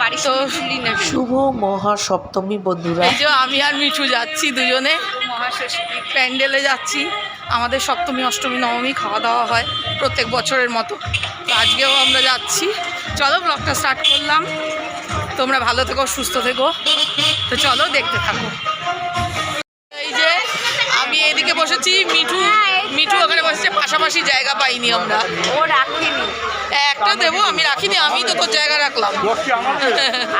বাড়ি তো শুভ মহাসপ্তমী বন্ধুরা। এই যে আমি আর মিঠু যাচ্ছি দুজনে। মহাষষ্ঠী প্যান্ডেলে যাচ্ছি। আমাদের সপ্তমী অষ্টমী নবমী খাওয়া দাওয়া হয় প্রত্যেক বছরের মতো। তো আজকেও আমরা যাচ্ছি। চলো ব্লগটা স্টার্ট করলাম। তোমরা ভালো থেকো সুস্থ থেকো। তো চলো দেখতে থাকো। বসেছি মিঠু মিঠু ওখানে বসেছে পাশাপাশি জায়গা পাইনি আমরা। ও রাখিনি। একটা দেবো আমি রাখিনি আমি তো তোর জায়গা রাখলাম।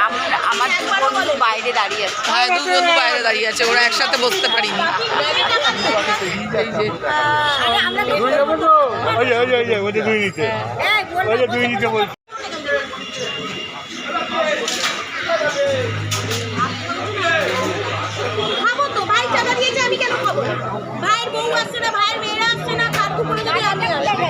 আমরা আমার দু বন্ধু বাইরে দাঁড়িয়ে আছে। হ্যাঁ দু বন্ধু বাইরে দাঁড়িয়ে আছে ওরা একসাথে বসতে পারিনি। এই যে ওই যে ওই যে ওই যে ওই যে দুই নিতে ওই যে দুই নিতে বলছি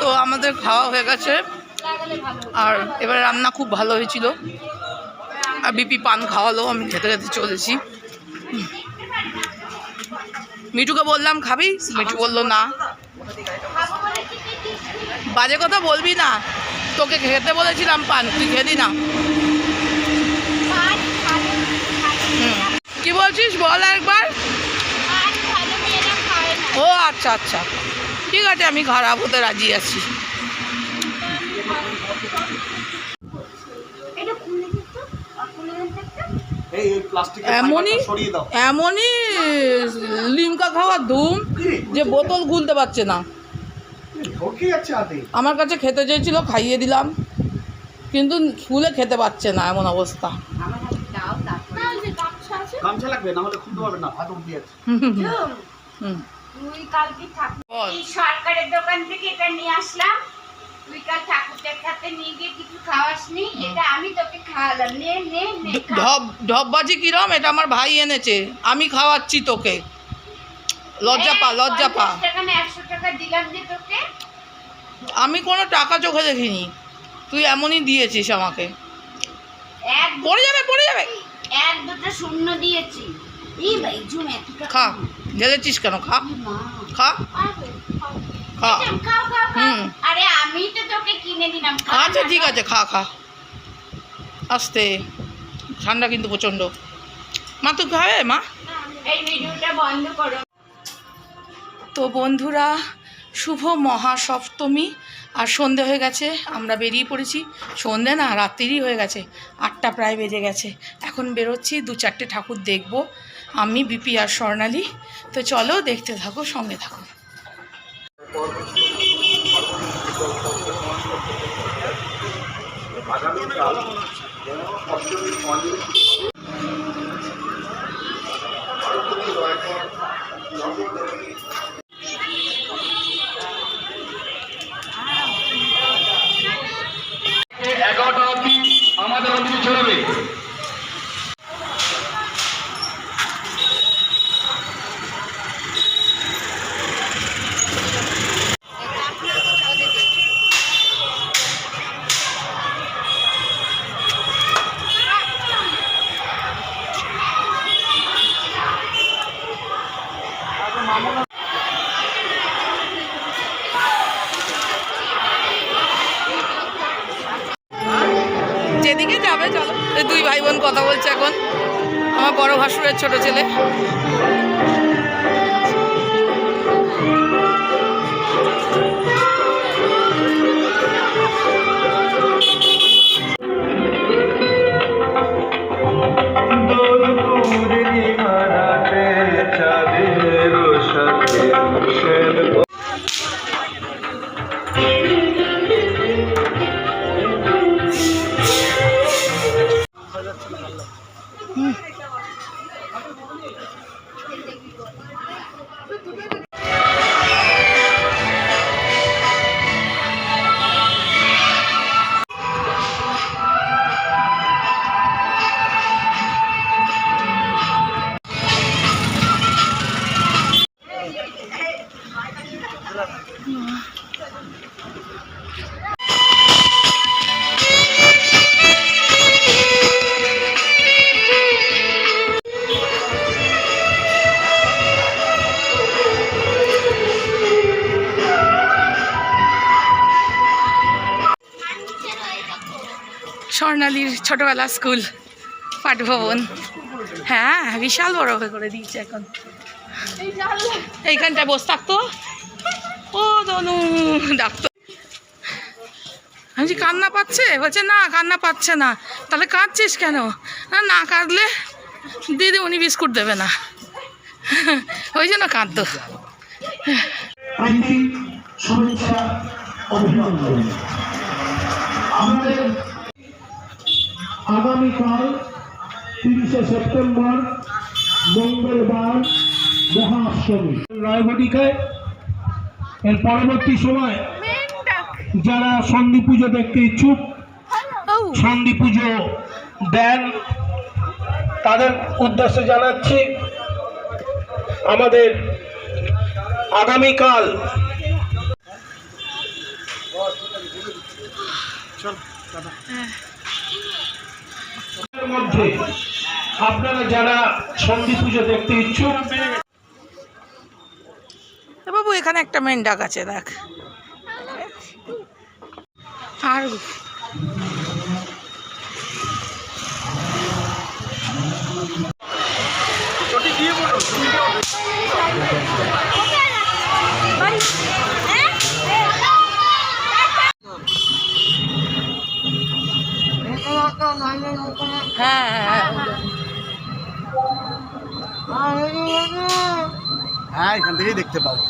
তো আমাদের খাওয়া হয়ে গেছে। আর এবার রান্না খুব ভালো হয়েছিল। আর বিপি পান খাওয়ালো, আমি খেতে খেতে চলেছি। মিঠুকে বললাম, খাবি? মিঠু বলল, না। বাজে কথা বলবি না। তোকে খেতে বলেছিলাম পান তুই খেলি না। হুম। কি বলছিস বল একবার? ও আচ্ছা আচ্ছা। ঠিক আছে আমি খারাপ হতে রাজি আছি। এই এই প্লাস্টিক এমনই এমনই লিমকা খাওয়ার ধুম যে বোতল খুলতে পারছে না। আমার কাছে খেতে চেয়েছিল খাইয়ে দিলাম। কিন্তু খুলে খেতে পারছে না এমন অবস্থা। আমার হাতে দাও তারপরে গামছা লাগবে না হলে খুলতে পারবে না হাত উঠে যাচ্ছে হুম। তুই কালকে ঠাকুর বল। সরকারের দোকান থেকে এটা নিয়ে আসলাম। তুই কাল ঠাকুর দেখাতে নিয়ে গিয়ে কিছু খাওয়াসনি এটা আমি তোকে খাওয়ালাম। নে নে নে ঢপ ঢপবাজি কিরম? এটা আমার ভাই এনেছে। আমি খাওয়াচ্ছি তোকে। লজ্জা পা লজ্জা পা। টাকা না একশো টাকা দিলাম যে তোকে আমি কোনো টাকা চোখে দেখিনি। তুই এমনই দিয়েছিস আমাকে। এক পড়ে যাবে পড়ে যাবে। এক দুটো শূন্য দিয়েছি। খা ঢেলেছিস কেন? খা। খা। খা। হুম। আরে আমি তো তোকে কিনে দিলাম। আচ্ছা ঠিক আছে খা খা। আস্তে। ঠান্ডা কিন্তু প্রচণ্ড। মা তো খাবে মা? এই ভিডিওটা বন্ধ করো। তো বন্ধুরা শুভ মহাসপ্তমী। আর সন্ধে হয়ে গেছে, আমরা বেরিয়ে পড়েছি। সন্ধে না রাত্রিরই হয়ে গেছে। আটটা প্রায় বেজে গেছে। এখন বেরোচ্ছি, দু চারটে ঠাকুর দেখব। আমি, বিপি আর স্বর্ণালী। তো চলো দেখতে থাকো, সঙ্গে থাকো। বলছে এখন আমার বড় ভাসুরের ছোট ছেলে। স্বর্ণালীর ছোটবেলা স্কুল পাঠভবন। হ্যাঁ বিশাল বড় করে দিয়েছে এখন। এইখানটায় বসে থাকতো ও দনু ডাকতো আমি কান্না পাচ্ছে? বলছে, না, কান্না পাচ্ছে না। তাহলে কাঁদছিস কেন? না কাঁদলে দিদি উনি বিস্কুট দেবে না। ওই জন্য কাঁদতো। আমাদের আগামীকাল তিরিশে সেপ্টেম্বর মঙ্গলবার মহাষ্টমী রায়ঘটিকায় এর পরবর্তী সময় যারা সন্ধি পুজো দেখতে ইচ্ছুক সন্ধি পুজো দেন তাদের উদ্দেশ্যে জানাচ্ছি আমাদের আগামীকাল এর মধ্যে আপনারা যারা সন্ধি পুজো দেখতে ইচ্ছুক বাবু এখানে একটা মেন্ডাক আছে দেখ। আর হ্যাঁ হ্যাঁ। হ্যাঁ এখান থেকেই দেখতে পাবো।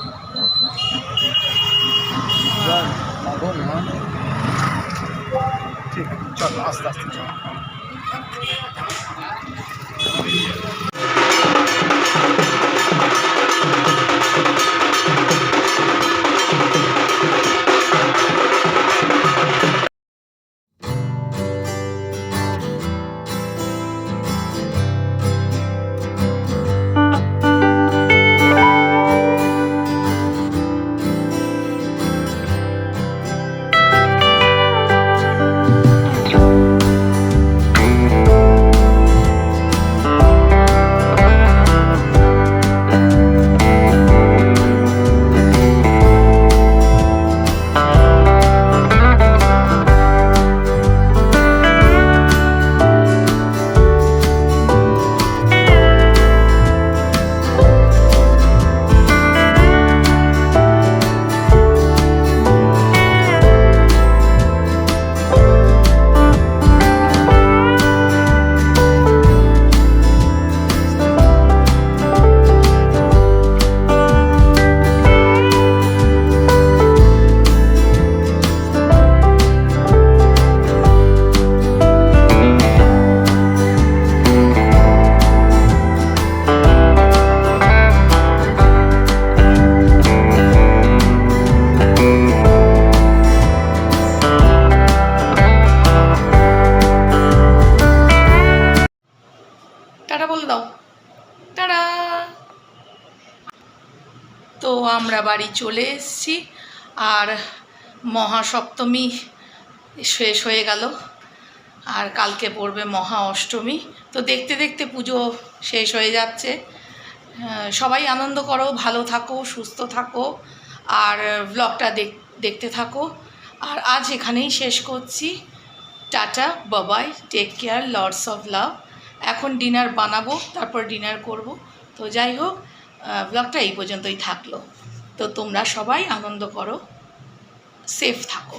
ঠিক আছে চলো আস্তে আস্তে চলো। তো আমরা বাড়ি চলে এসেছি। আর মহাসপ্তমী শেষ হয়ে গেল। আর কালকে পড়বে মহা অষ্টমী। তো দেখতে দেখতে পুজো শেষ হয়ে যাচ্ছে। সবাই আনন্দ করো, ভালো থাকো, সুস্থ থাকো। আর ব্লগটা দেখতে থাকো। আর আজ এখানেই শেষ করছি। টাটা বাবাই take care lords of love এখন ডিনার বানাবো, তারপর ডিনার করব। তো যাই হোক ব্লগটা এই পর্যন্তই থাকল। তো তোমরা সবাই আনন্দ করো সেফ থাকো।